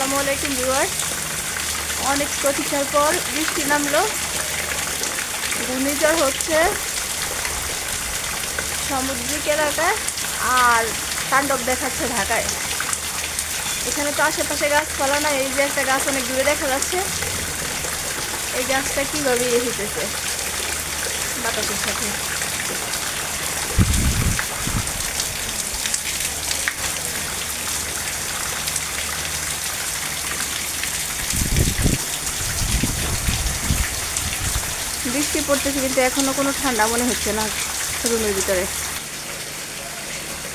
আসসালামু আলাইকুম, ভিউয়ার্স। অনেক প্রতীক্ষার পর বৃষ্টি নামলো। ঘূর্ণিঝড় হচ্ছে সামুদ্রিক এলাকায় আর তাণ্ডব দেখাচ্ছে ঢাকায়। এখানে তো আশেপাশে গাছপালা না এই যে একটা গাছ অনেক দূরে দেখা যাচ্ছে। এই গাছটা কীভাবে হইতেছে বাতাসের সাথে। বৃষ্টি পড়তেছে, কিন্তু এখনও কোনো ঠান্ডা মনে হচ্ছে না রুমের ভিতরে।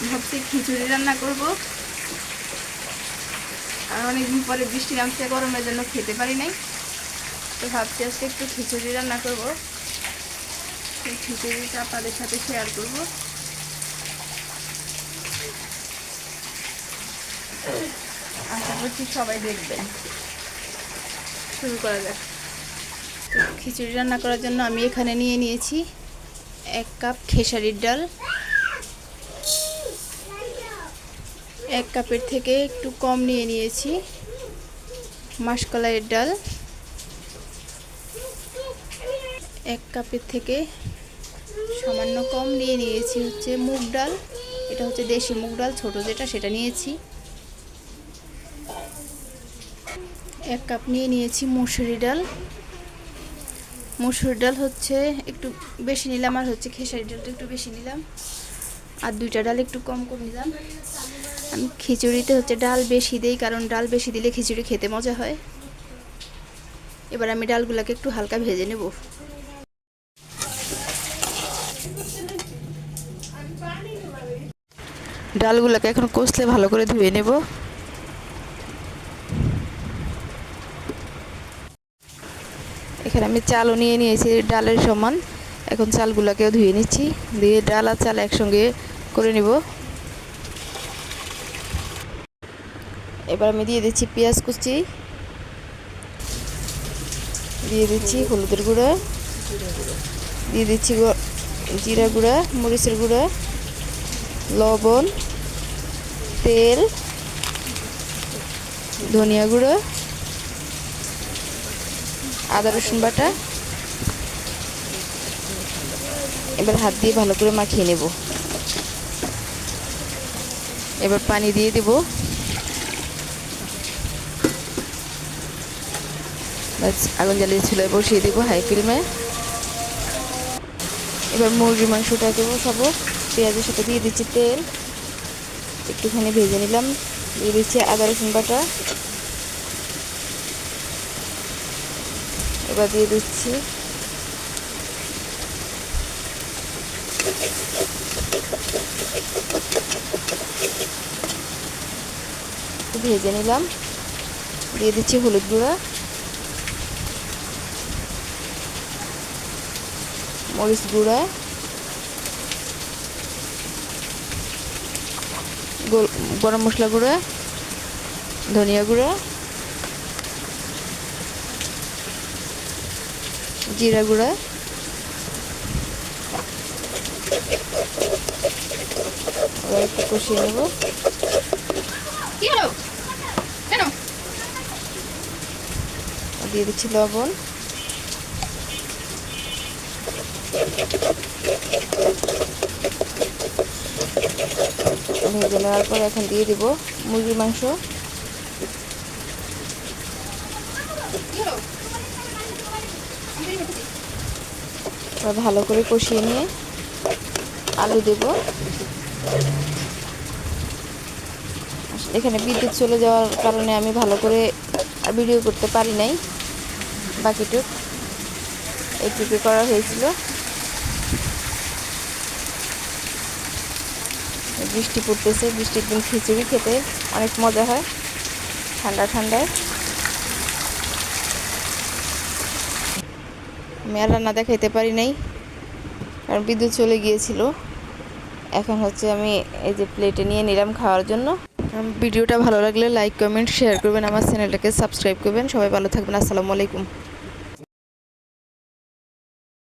ভাবছি খিচুড়ি রান্না করব। আর অনেকদিন পরে বৃষ্টি নামছে, গরমের জন্য খেতে পারি নাই। তো ভাবছি আজকে একটু খিচুড়ি রান্না করব। সেই খিচুড়িটা আপনাদের সাথে শেয়ার করব। আশা করছি সবাই দেখবেন। শুরু করা যাক। খিচুড়ি রান্না করার জন্য আমি এখানে নিয়ে নিয়েছি এক কাপ খেসারির ডাল। এক কাপের থেকে একটু কম নিয়ে নিয়েছি মাসকলাইয়ের ডাল। এক কাপের থেকে সামান্য কম নিয়ে নিয়েছি হচ্ছে মুগ ডাল। এটা হচ্ছে দেশি মুগ ডাল, ছোটো যেটা সেটা নিয়েছি। এক কাপ নিয়ে নিয়েছি মুসুরি ডাল। মুসুর ডাল হচ্ছে একটু বেশি নিলাম আর হচ্ছে খেসারি ডালটা একটু বেশি নিলাম। আর দুইটা ডাল একটু কম কম নিলাম। আমি খিচুড়িতে হচ্ছে ডাল বেশি দিই, কারণ ডাল বেশি দিলে খিচুড়ি খেতে মজা হয়। এবার আমি ডালগুলোকে একটু হালকা ভেজে নেব। ডালগুলোকে এখন কষলে ভালো করে ধুয়ে নেব। এখানে আমি চালও নিয়ে নিয়েছি, ডালের সমান। এখন চালগুলোকেও ধুয়ে নিচ্ছি। দিয়ে ডাল আর চাল একসঙ্গে করে নিব। এবার আমি দিয়ে দিচ্ছি পেঁয়াজ কুচি। দিয়ে দিচ্ছি হলুদের গুঁড়া। দিয়ে দিচ্ছি জিরা গুঁড়া, মরিচের গুঁড়া, লবণ, তেল, ধনিয়া গুঁড়ো। আদা রসুন বাটা। এবার হাত দিয়ে ভালো করে মাখিয়ে নেব। এবার পানি দিয়ে দেব। আগুন জ্বালিয়ে চুলায় বসিয়ে দেবো হাই ফ্লেমে। এবার মুরগি মাংসটা দেবো খাব পেঁয়াজের সাথে দিয়ে দিচ্ছি তেল। একটুখানি ভেজে নিলাম। দিয়ে দিচ্ছি আদা রসুন বাটা। এবার দিয়ে দিচ্ছি। ভেজে নিলাম। দিয়ে দিচ্ছি হলুদ গুঁড়া। মরিচ গুঁড়া। গরম মশলা গুঁড়া। ধনিয়া গুঁড়া। জিরা গুঁড়া। একটু কষিয়ে নেব। দিয়ে দিচ্ছি লবণ। ভেজে নেওয়ার পর এখন দিয়ে দিব মুরগির মাংস। ভালো করে কষিয়ে নিয়ে আলু দেব। এখানে বিদ্যুৎ চলে যাওয়ার কারণে আমি ভালো করে ভিডিও করতে পারি নাই। বাকিটুক এইটুকু করা হয়েছিল। বৃষ্টি পড়তেছে, বৃষ্টির দিন খিচুড়ি খেতে অনেক মজা হয়, ঠান্ডা, ঠান্ডায়। আমি আর রান্না দেখাইতে পারি নাই, কারণ বিদ্যুৎ চলে গিয়েছিল। এখন হচ্ছে আমি এই যে প্লেটে নিয়ে নিলাম খাওয়ার জন্য। ভিডিওটা ভালো লাগলে লাইক কমেন্ট শেয়ার করবেন, আমার চ্যানেলটাকে সাবস্ক্রাইব করবেন। সবাই ভালো থাকবেন, আসসালামু আলাইকুম।